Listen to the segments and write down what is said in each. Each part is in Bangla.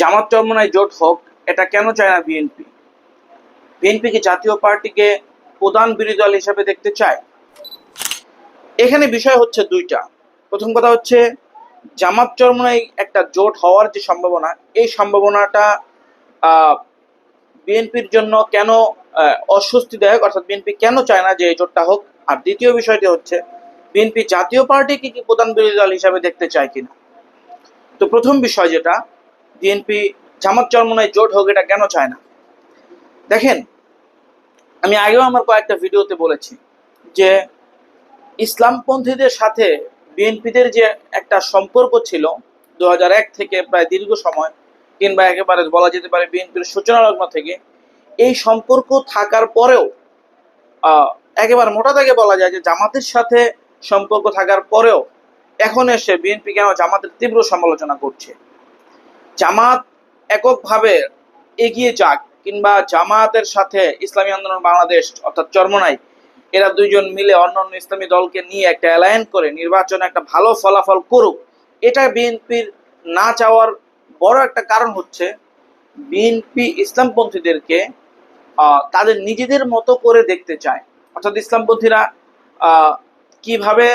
জামাত চরমনায় জোট হোক, এটা কেন চায় না বিএনপি? বিএনপি কি জাতীয় পার্টিকে প্রধান বিরোধী দল হিসাবে দেখতে চায়? এখানে বিষয় হচ্ছে দুইটা। প্রথম কথা হচ্ছে, জামাত চরমনায় একটা জোট হওয়ার যে সম্ভাবনা, এই সম্ভাবনাটা বিএনপির জন্য কেন অস্বস্তিদায়ক, অর্থাৎ বিএনপি কেন চায় না যে এই জোটটা হোক? আর দ্বিতীয় বিষয়টি হচ্ছে, বিএনপি জাতীয় পার্টিকে কি প্রধান বিরোধী দল হিসাবে দেখতে চায় কিনা? তো প্রথম বিষয় যেটা বিএনপি জামাত চরমনায় জোট হোক, এটা কেন চায় না? দেখেন, আমি আগেও আমার কয়েকটা ভিডিওতে বলেছি যে ইসলামপন্থীদের সাথে বিএনপিদের যে একটা সম্পর্ক ছিল দু থেকে প্রায় দীর্ঘ সময়, কিংবা একেবারে বলা যেতে পারে বিএনপির সূচনা লগ্ন থেকে, এই সম্পর্ক থাকার পরেও একেবারে মোটা থেকে বলা যায় যে জামাতের সাথে সম্পর্ক থাকার পরেও, এখন এসে বিএনপি কেন জামাতের তীব্র সমালোচনা করছে? জামাত এককভাবে এগিয়ে যাক কিংবা জামাতের সাথে ইসলামী আন্দোলন, বাংলাদেশ অর্থাৎ চরমনাই এরা দুইজন মিলে অন্য অন্য ইসলামী দলকে নিয়ে একটা অ্যালায়েন্স করে, নির্বাচনে একটা ভালো ফলাফল করুক। এটা বিএনপির না চাওয়ার বড় একটা কারণ হচ্ছে বিএনপি ইসলামপন্থীদেরকে তাদের নিজেদের মতো করে দেখতে চায়। অর্থাৎ ইসলামপন্থীরা কীভাবে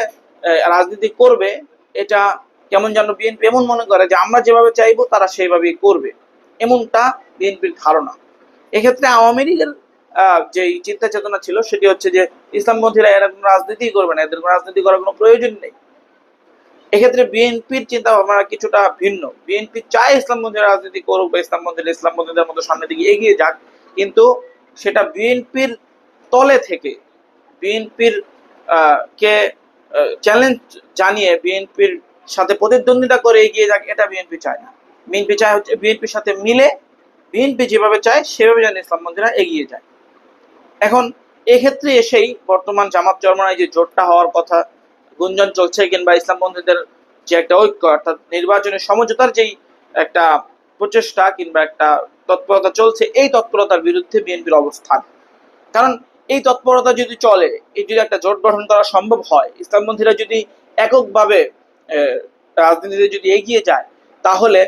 রাজনীতি করবে, এটা কেমন যেন বিএনপি এমন মনে করে যে আমরা যেভাবে চাইব তারা সেইভাবেই করবে। এমনটা বিএনপির ধারণা। এক্ষেত্রে আওয়ামী লীগের যেই চিন্তা চেতনা ছিল সেটি হচ্ছে যে ইসলামপন্থীরা এরা কোনো রাজনীতি করবে না, এদের কোনো রাজনীতি করার কোনো প্রয়োজন নেই। এক্ষেত্রে বিএনপির চিন্তা ভাবনা কিছুটা ভিন্ন। বিএনপি চায় ইসলামপন্থী রাজনীতি করুক বা ইসলামপন্থীরা ইসলামপন্থীদের মতো সামনের দিকে এগিয়ে যাক, কিন্তু সেটা বিএনপির তলে থেকে বিএনপির কে চ্যালেঞ্জ জানিয়ে বিএনপির সাথে প্রতিদ্বন্দ্বিতা করে এগিয়ে যাক, এটা বিএনপি চায় না। বিএনপি চায় হচ্ছে বিএনপির সাথে মিলে বিএনপি যেভাবে চায়, সেভাবে যেন ইসলামপন্থীরা এগিয়ে যায়। এখন এক্ষেত্রে এসেই বর্তমান জামাত চরমনায় যে জোটটা হওয়ার কথা, গুঞ্জন চলছে কিংবা ইসলামপন্থীদের যে একটা ঐক্য, অর্থাৎ নির্বাচনের সমঝোতার যেই একটা প্রচেষ্টা কিংবা একটা তৎপরতা চলছে, এই তৎপরতার বিরুদ্ধে বিএনপির অবস্থান। কারণ এই তৎপরতা যদি চলে, এই যদি একটা জোট গঠন করা সম্ভব হয় ইসলামপন্থীরা যদি এককভাবে রাজনীতিতে যদি এগিয়ে যায়, তাহলে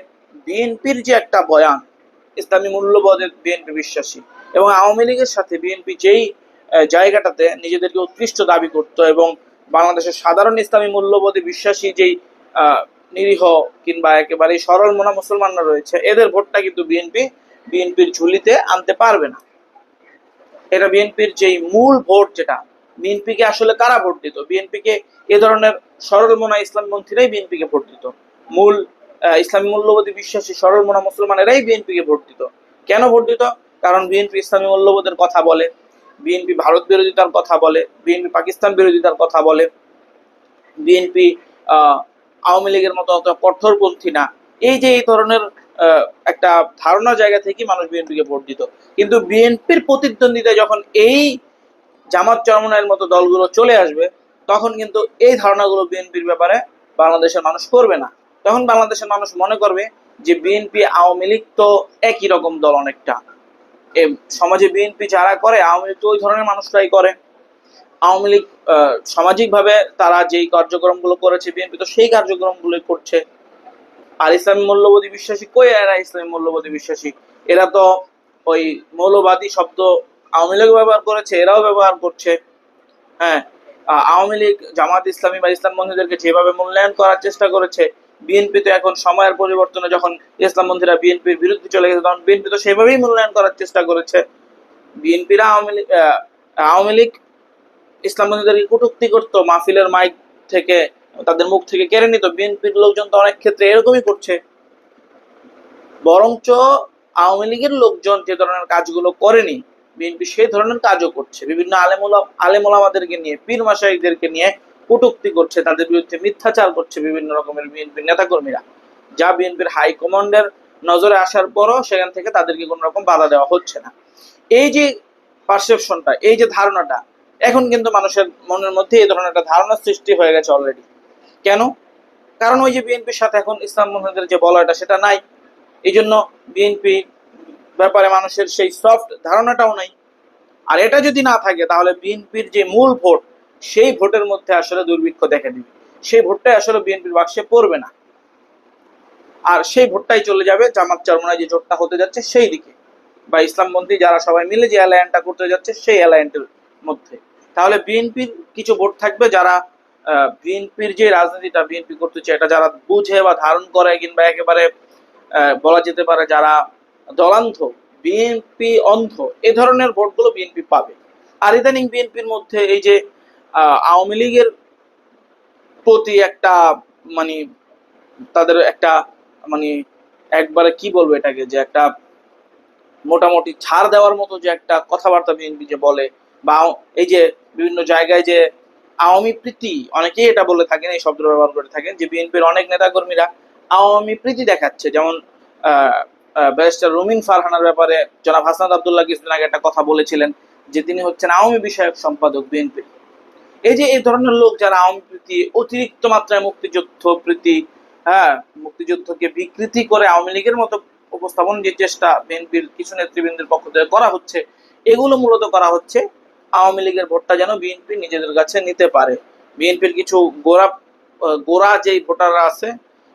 বিএনপির যে একটা বয়ান, ইসলামী মূল্যবোধে বিএনপি বিশ্বাসী এবং আওয়ামী লীগের সাথে বিএনপি যেই জায়গাটাতে নিজেদেরকে উৎকৃষ্ট দাবি করত এবং বাংলাদেশের সাধারণ ইসলামী মূল্যবোধে বিশ্বাসী যেই নিরীহ কিংবা একেবারে সরল মনা মুসলমানরা রয়েছে, এদের ভোটটা কিন্তু বিএনপি, বিএনপির ঝুলিতে আনতে পারবে না। এটা বিএনপির যেই মূল ভোট যেটা বিএনপিকে আসলে কারা ভোট দিত? বিএনপিকে এ ধরনের সরল মনা ইসলামপন্থীরাই বিএনপিকে ভোট দিত। মূল ইসলামী মূল্যবোধী বিশ্বাসী সরল মোনা মুসলমানেরাই বিএনপিকে ভোট দিত। কেন ভোট দিত? কারণ বিএনপি ইসলামী মূল্যবোধের কথা বলে, বিএনপি ভারত বিরোধিতার কথা বলে, বিএনপি পাকিস্তান বিরোধিতার কথা বলে, বিএনপি আওয়ামী লীগের মতো অত কঠোরপন্থী না। এই যে এই ধরনের একটা ধারণা জায়গা থেকে মানুষ বিএনপিকে ভোট দিত। কিন্তু বিএনপির প্রতিদ্বন্দ্বিতায় যখন এই জামাত চরমনের মতো দলগুলো চলে আসবে, তখন কিন্তু এই ধারণাগুলো বিএনপির ব্যাপারে বাংলাদেশের মানুষ করবে না। তখন বাংলাদেশের মানুষ মনে করবে যে বিএনপি আওয়ামী লীগ তো একই রকম দল অনেকটা। সমাজে বিএনপি যারা করে, আওয়ামী লীগ তো ওই ধরনের মানুষরাই করে। আওয়ামী লীগ সামাজিকভাবে তারা যেই কার্যক্রমগুলো করেছে, বিএনপি তো সেই কার্যক্রমগুলোই করছে। আর ইসলামী মূল্যবোধী বিশ্বাসী কই এরা ইসলামী মূল্যবোধী বিশ্বাসী? এরা তো ওই মৌলবাদী শব্দ আওয়ামী লীগ ব্যবহার করেছে, এরাও ব্যবহার করছে। হ্যাঁ আওয়ামী লীগ, জামাত ইসলামী বা ইসলাম বন্ধুদেরকে যেভাবে মূল্যায়ন করার চেষ্টা করেছে, বিএনপি তো এখন সময়ের পরিবর্তনে যখন ইসলাম বন্ধুরা বিএনপির বিরুদ্ধে চলে গেছে, তখন বিএনপি তো সেভাবেই মূল্যায়ন করার চেষ্টা করেছে। বিএনপিরা আওয়ামী লীগ আওয়ামী লীগ ইসলাম বন্ধুদেরকে কটূক্তি করতো, মাহফিলের মাইক থেকে, তাদের মুখ থেকে কেড়ে নিত। বিএনপির লোকজন তো অনেক ক্ষেত্রে এরকমই করছে। বরঞ্চ আওয়ামী লীগের লোকজন যে ধরনের কাজগুলো করেনি বিএনপি সেই ধরনের কাজও করছে। বিভিন্ন আলেমুলা আলেমুলামাদেরকে নিয়ে, পীর মাসাইকদেরকে নিয়ে কটূক্তি করছে, তাদের বিরুদ্ধে মিথ্যাচার করছে বিভিন্ন রকমের বিএনপির নেতাকর্মীরা। যা বিএনপির হাইকমান্ডের নজরে আসার পরও সেখান থেকে তাদেরকে কোনো রকম বাধা দেওয়া হচ্ছে না। এই যে পারসেপশনটা এই যে ধারণাটা, এখন কিন্তু মানুষের মনের মধ্যে এই ধরনের একটা ধারণা সৃষ্টি হয়ে গেছে অলরেডি কেন? কারণ ওই যে বিএনপির সাথে এখন ইসলাম বন্ধুদের যে বলয়টা সেটা নাই। এই জন্য বিএনপি ব্যাপারে মানুষের সেই সফট ধারণাটাও নাই। আর এটা যদি না থাকে, তাহলে বিএনপির যে মূল ভোট, সেই ভোটের মধ্যে আসলে দুর্ভিক্ষ দেখা দিবে সেই ভোটটাই আসলে বিএনপির বাক্সে পড়বে না। আর সেই ভোটটাই চলে যাবে জামাত চরমনায় যে জোটটা হতে যাচ্ছে সেই দিকে। বা ইসলামপন্থী যারা সবাই মিলে যে অ্যালায়েন্টটা করতে যাচ্ছে সেই অ্যালায়েন্টের মধ্যে। তাহলে বিএনপির কিছু ভোট থাকবে যারা বিএনপির যে রাজনীতিটা বিএনপি করতে চায় এটা যারা বুঝে বা ধারণ করে কিংবা একেবারে বলা যেতে পারে যারা দলান্ধ, বিএনপি অন্ধ, এ ধরনের ভোটগুলো বিএনপি পাবে। আর ইদানিং বিএনপির মধ্যে এই যে আওয়ামী লীগের প্রতি একটা মানে তাদের একটা মানে একবারে কি বলব এটাকে, যে একটা মোটামুটি ছাড় দেওয়ার মতো যে একটা কথাবার্তা বিএনপি যে বলে, বা এই যে বিভিন্ন জায়গায় যে আওয়ামী প্রীতি, অনেকেই এটা বলে থাকেন, এই শব্দ ব্যবহার করে থাকেন, যে বিএনপির অনেক নেতাকর্মীরা আওয়ামী প্রীতি দেখাচ্ছে। যেমন ব্যারিস্টার রুমিন ফারহানার ব্যাপারে জনাব হাসান আবদুল্লাহ কিছুদিন আগে একটা কথা বলেছিলেন যে তিনি হচ্ছেন আওয়ামী বিষয়ক সম্পাদক বিএনপি। এই যে এই ধরনের লোক যারা আওয়ামী প্রীতি, অতিরিক্ত মাত্রায় মুক্তিযুদ্ধ প্রীতি হ্যাঁ মুক্তিযুদ্ধকে বিকৃতি করে আওয়ামী লীগের মতো উপস্থাপন যে চেষ্টা বিএনপির কিছু নেতৃবৃন্দের পক্ষ থেকে করা হচ্ছে, এগুলো মূলত করা হচ্ছে আওয়ামী লীগের ভোটটা যেন বিএনপি নিজেদের কাছে নিতে পারে। বিএনপির কিছু গোড়া গোড়া যেই ভোটাররা আছে,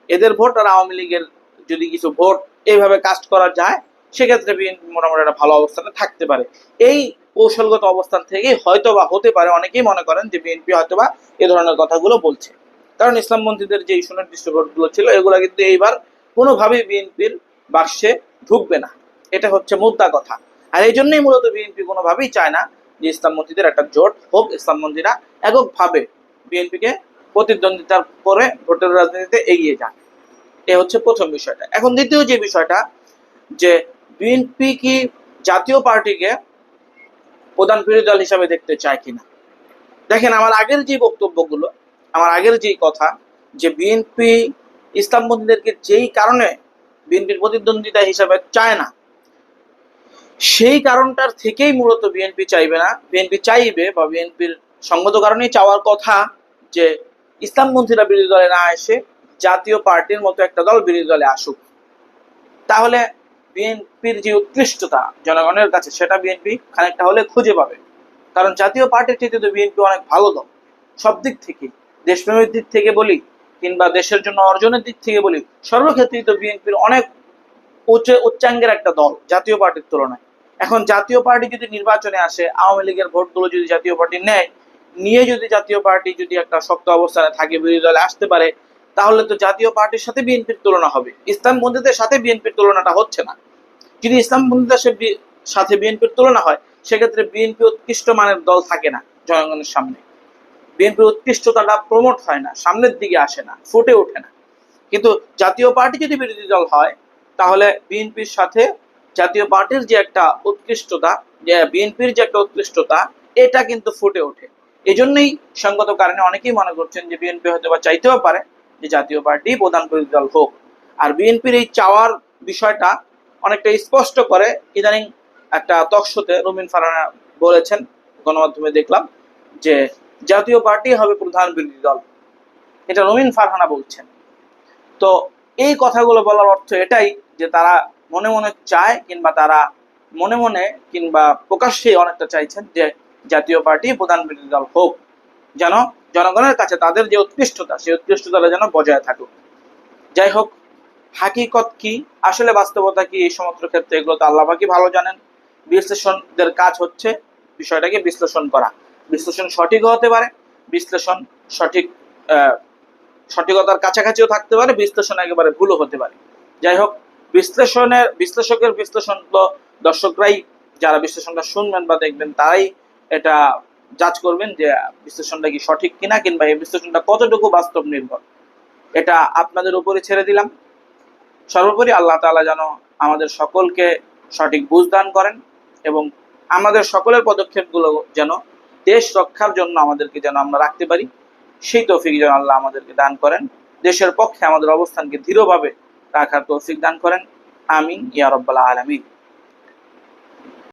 এদের ভোট আর আওয়ামী লীগের যদি কিছু ভোট এইভাবে কাস্ট করা যায়, সেক্ষেত্রে বিএনপি মোটামুটি একটা ভালো অবস্থানে থাকতে পারে। এই কৌশলগত অবস্থান থেকে হয়তো বা হতে পারে, অনেকেই মনে করেন যে বিএনপি হয়তো বা এ ধরনের কথাগুলো বলছে। কারণ ইসলামপন্থীদের যে সুনির্দিষ্ট ভোটগুলো ছিল, এগুলো কিন্তু এইবার কোনোভাবেই বিএনপির বাক্সে ঢুকবে না। এটা হচ্ছে মুদ্রা কথা। আর এই জন্যই মূলত বিএনপি কোনোভাবেই চায় না যে ইসলামপন্থীদের একটা জোট হোক, ইসলামপন্থীরা এককভাবে বিএনপিকে প্রতিদ্বন্দ্বিতার করে ভোটের রাজনীতিতে এগিয়ে যান এ হচ্ছে প্রথম বিষয়টা। এখন দ্বিতীয় যে বিষয়টা, যে বিএনপি কি জাতীয় পার্টিকে প্রধান বিরোধী দল হিসাবে দেখতে চায় কিনা? দেখেন, আমার আগের যে বক্তব্যগুলো, আমার আগের যেই কথা, যে বিএনপি ইসলামপন্থীদেরকে যেই কারণে বিএনপির প্রতিদ্বন্দ্বিতা হিসাবে চায় না, সেই কারণটার থেকেই মূলত বিএনপি চাইবে না। বিএনপি চাইবে বা বিএনপির সঙ্গত কারণেই চাওয়ার কথা যে ইসলামপন্থীরা বিরোধী দলে না এসে জাতীয় পার্টির মতো একটা দল বিরোধী দলে আসুক। তাহলে বিএনপির যে উৎকৃষ্টতা জনগণের কাছে, সেটা বিএনপি খানিকটা হলে খুঁজে পাবে। কারণ জাতীয় পার্টির চেয়ে তো বিএনপি অনেক ভালো দল। সব দিক থেকে, দেশপ্রেমের দিক থেকে বলি কিংবা দেশের জন্য অর্জনের দিক থেকে বলি, সর্বক্ষেত্রেই তো বিএনপির অনেক উচ্চ, উচ্চাঙ্গের একটা দল জাতীয় পার্টির তুলনায়। এখন জাতীয় পার্টি যদি নির্বাচনে আসে, আওয়ামী লীগের ভোটগুলো যদি জাতীয় পার্টি নেয়, নিয়ে যদি জাতীয় পার্টি যদি একটা শক্ত অবস্থানে থাকে, বিরোধী দলে আসতে পারে তাহলে তো জাতীয় পার্টির সাথে বিএনপির তুলনা হবে। ইসলাম বন্ধুদের সাথে বিএনপির তুলনাটা হচ্ছে না। যদি ইসলাম বন্ধুদের সাথে বিএনপির তুলনা হয়, সেক্ষেত্রে বিএনপি উৎকৃষ্ট মানের দল থাকে না জনগণের সামনে। বিএনপির উৎকৃষ্টতাটা প্রমোট হয় না, সামনের দিকে আসে না, ফুটে ওঠে না। কিন্তু জাতীয় পার্টি যদি বিরোধী দল হয়, তাহলে বিএনপির সাথে জাতীয় পার্টির যে একটা উৎকৃষ্টতা, যে বিএনপির যে একটা উৎকৃষ্টতা, এটা কিন্তু ফুটে ওঠে। এই জন্যই সঙ্গত কারণে অনেকেই মনে করছেন যে বিএনপি হয়তো বা চাইতেও পারে যে জাতীয় পার্টি প্রধান বিরোধী দল হোক। আর বিএনপির এই চাওয়ার বিষয়টা অনেকটা স্পষ্ট করে ইদানিং একটা তকশোতে রুমিন ফারানা বলেছেন, গণমাধ্যমে দেখলাম, যে জাতীয় পার্টি হবে প্রধান বিরোধী দল। এটা রুমিন ফারহানা বলছেন। তো এই কথাগুলো বলার অর্থ এটাই যে তারা মনে মনে চায় কিংবা তারা মনে মনে কিংবা প্রকাশ্যে অনেকটা চাইছেন যে জাতীয় পার্টি প্রধান বিরোধী দল হোক। যেন জনগণের কাছে তাদের যে উৎকৃষ্টতা, সেই উৎকৃষ্টতা যেন বজায় থাকুক। যাই হোক, হাকিকত কি? আসলে বাস্তবতা কি এই সমস্ত ক্ষেত্রে? এগুলো তো আল্লাহ পাকি ভালো জানেন। বিশ্লেষণদের কাজ হচ্ছে বিষয়টাকে বিশ্লেষণ করা। বিশ্লেষণ সঠিক হতে পারে, বিশ্লেষণ সঠিক সঠিকতার কাছাকাছিও থাকতে পারে, বিশ্লেষণ একেবারে ভুলও হতে পারে। যাই হোক, বিশ্লেষণের, বিশ্লেষকের বিশ্লেষণ তো দর্শকরাই, যারা বিশ্লেষণটা শুনবেন বা দেখবেন, তারাই এটা যাচ করবেন যে বিশ্লেষণটা কি সঠিক কিনা, কিংবা এই বিশ্লেষণটা কতটুকু বাস্তব নির্ভর, এটা আপনাদের উপরে ছেড়ে দিলাম। সর্বোপরি আল্লাহ তাআলা যেন আমাদের সকলকে সঠিক বুঝ দান করেন এবং আমাদের সকলের পদক্ষেপগুলো যেন দেশ রক্ষার জন্য আমাদেরকে যেন আমরা রাখতে পারি, সেই তৌফিক যেন আল্লাহ আমাদেরকে দান করেন। দেশের পক্ষে আমাদের অবস্থানকে দৃঢ়ভাবে রাখার তৌফিক দান করেন। আমিন, ইয়া রব্বাল আলামিন।